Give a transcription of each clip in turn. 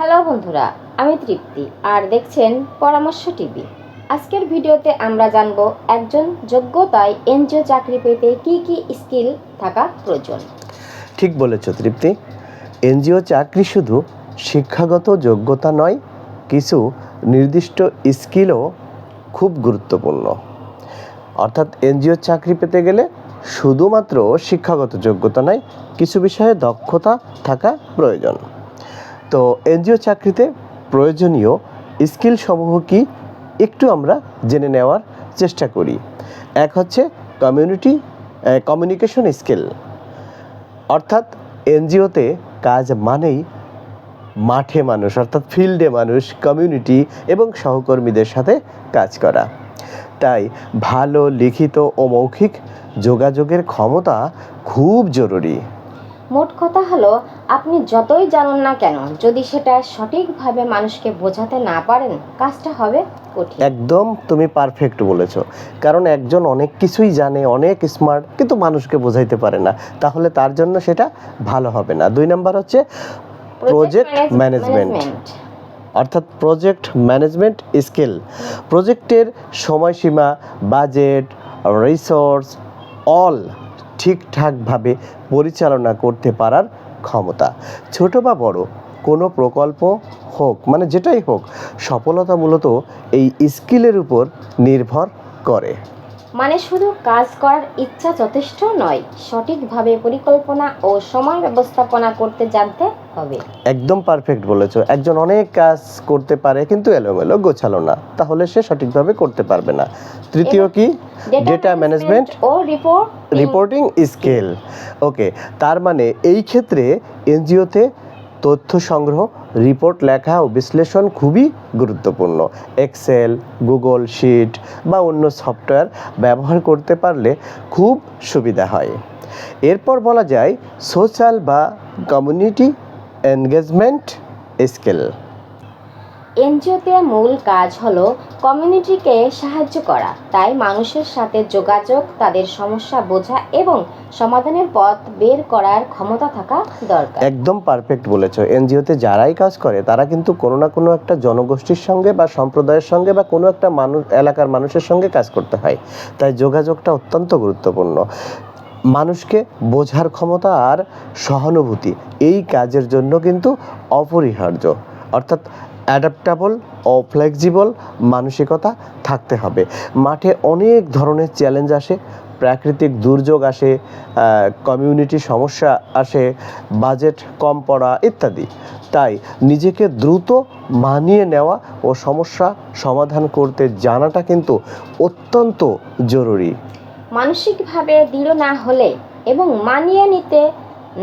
Hello বন্ধুরা, আমি তৃপ্তি, আর দেখছেন পরামর্শ টিভি। আজকের ভিডিওতে আমরা জানব একজন যোগ্যতায় এনজিও চাকরি পেতে কি কি স্কিল থাকা প্রয়োজন। ঠিক বলেছ তৃপ্তি। এনজিও চাকরি শুধু শিক্ষাগত যোগ্যতা নয়, কিছু নির্দিষ্ট স্কিলও খুব গুরুত্বপূর্ণ। অর্থাৎ এনজিও চাকরি পেতে গেলে শুধুমাত্র শিক্ষাগত যোগ্যতা নয়, কিছু বিষয়ে দক্ষতা থাকা প্রয়োজন। তো এনজিও চাকরিতে প্রয়োজনীয় স্কিল সমূহ কি একটু আমরা জেনে নেওয়ার চেষ্টা করি। এক হচ্ছে কমিউনিটি কমিউনিকেশন স্কিল অর্থাৎ এনজিওতে কাজ মানেই মাঠে মানুষ, অর্থাৎ ফিল্ডে মানুষ কমিউনিটি এবং সহকর্মীদের সাথে কাজ করা। তাই ভালো, লিখিত ও মৌখিক যোগাযোগের ক্ষমতা খুব জরুরি। মোট কথা হলো আপনি যতই জানুন না কেন যদি সেটা সঠিকভাবে মানুষকে বোঝাতে না পারেন কাজটা হবে কঠিন। একদম তুমি পারফেক্ট বলেছ। কারণ একজন অনেক কিছুই জানে অনেক স্মার্ট কিন্তু মানুষকে বোঝাইতে পারে না। তাহলে তার জন্য সেটা ভালো হবে না। দুই নাম্বার হচ্ছে প্রজেক্ট ম্যানেজমেন্ট অর্থাৎ প্রজেক্ট ম্যানেজমেন্ট স্কিল প্রজেক্টের সময়সীমা বাজেট রিসোর্স অল ঠিকঠাকভাবে পরিচালনা করতে পারার ক্ষমতা। ছোট বা বড়, কোনো প্রকল্প হোক মানে যেটাই হোক, সফলতা মূলত এই স্কিলের উপর নির্ভর করে। মানে শুধু কাজ করার ইচ্ছা যথেষ্ট নয় সঠিকভাবে পরিকল্পনা ও সময় ব্যবস্থাপনা করতে জানতে হবে। একদম পারফেক্ট বলেছ। একজন অনেক কাজ করতে পারে কিন্তু এলোমেলো গোছালো না। তাহলে সে সঠিকভাবে করতে পারবে না। তৃতীয় কি? ডেটা ম্যানেজমেন্ট ও রিপোর্ট রিপোর্টিং স্কেল ওকে তার মানে এই ক্ষেত্রে এনজিওতে তথ্য সংগ্রহ, রিপোর্ট লেখা ও বিশ্লেষণ খুবই গুরুত্বপূর্ণ। এক্সেল গুগল শিট বা অন্য সফটওয়্যার ব্যবহার করতে পারলে খুব সুবিধা হয়। এরপর বলা যায় সোশ্যাল বা কমিউনিটি এনগেজমেন্ট স্কিল এনজিওতে মূল কাজ হলো কমিউনিটিকে সাহায্য করা। তাই মানুষের সাথে যোগাযোগ, তাদের সমস্যা বোঝা এবং সমাধানের পথ বের করার ক্ষমতা থাকা দরকার। একদম পারফেক্ট বলেছ। এনজিওতে যারাই কাজ করে, তারা কিন্তু কোনো না কোনো একটা জনগোষ্ঠীর সঙ্গে বা সম্প্রদায়ের সঙ্গে বা কোনো একটা মানুষ, এলাকার মানুষের সঙ্গে কাজ করতে হয়। তাই যোগাযোগটা অত্যন্ত গুরুত্বপূর্ণ। মানুষকে বোঝার ক্ষমতা আর সহানুভূতি, এই কাজের জন্য কিন্তু অপরিহার্য। অর্থাৎ অ্যাডাপ্টাবল ও ফ্লেক্সিবল মানসিকতা থাকতে হবে। মাঠে অনেক ধরনের চ্যালেঞ্জ আসে প্রাকৃতিক দুর্যোগ আসে কমিউনিটি সমস্যা আসে বাজেট কম পড়া ইত্যাদি। তাই নিজেকে দ্রুত মানিয়ে নেওয়া ও সমস্যা সমাধান করতে জানাটা কিন্তু অত্যন্ত জরুরি। মানসিকভাবে দৃঢ় না হলে এবং মানিয়ে নিতে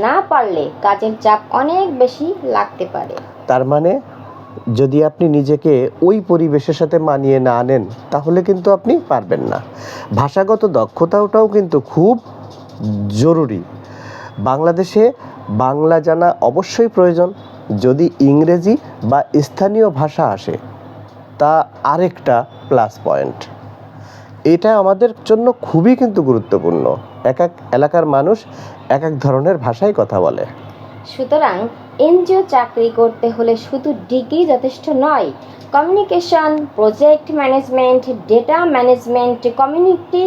না পারলে কাজের চাপ অনেক বেশি লাগতে পারে। তার মানে যদি আপনি নিজেকে ওই পরিবেশের সাথে মানিয়ে না আনেন, তাহলে কিন্তু আপনি পারবেন না। ভাষাগত দক্ষতাটাও কিন্তু খুব জরুরি। বাংলাদেশে বাংলা জানা অবশ্যই প্রয়োজন। যদি ইংরেজি বা স্থানীয় ভাষা আসে, তা আরেকটা প্লাস পয়েন্ট এটা আমাদের জন্য খুবই কিন্তু গুরুত্বপূর্ণ। এক এক এলাকার মানুষ এক এক ধরনের ভাষায় কথা বলে। সুতরাং এনজিও চাকরি করতে হলে শুধু ডিগ্রি যথেষ্ট নয় communication project management data management community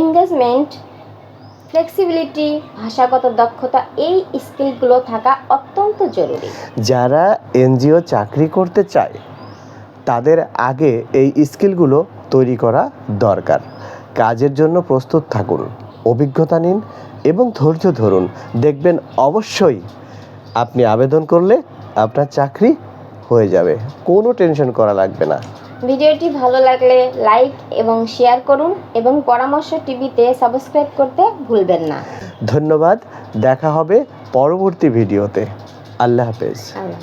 engagement flexibility ভাষাগত দক্ষতা এই স্কিলগুলো থাকা অত্যন্ত জরুরি। যারা এনজিও চাকরি করতে চায়, তাদের আগে এই স্কিলগুলো তৈরি করা দরকার। কাজের জন্য প্রস্তুত থাকুন, অভিজ্ঞতা নিন এবং ধৈর্য ধরুন। দেখবেন অবশ্যই আপনি আবেদন করলে আপনার চাকরি হয়ে যাবে। কোনো টেনশন করা লাগবে না। ভিডিওটি ভালো লাগলে লাইক এবং শেয়ার করুন এবং পরামর্শ টিভিতে সাবস্ক্রাইব করতে ভুলবেন না। ধন্যবাদ। দেখা হবে পরবর্তী ভিডিওতে। আল্লাহ হাফেজ। আল্লাহ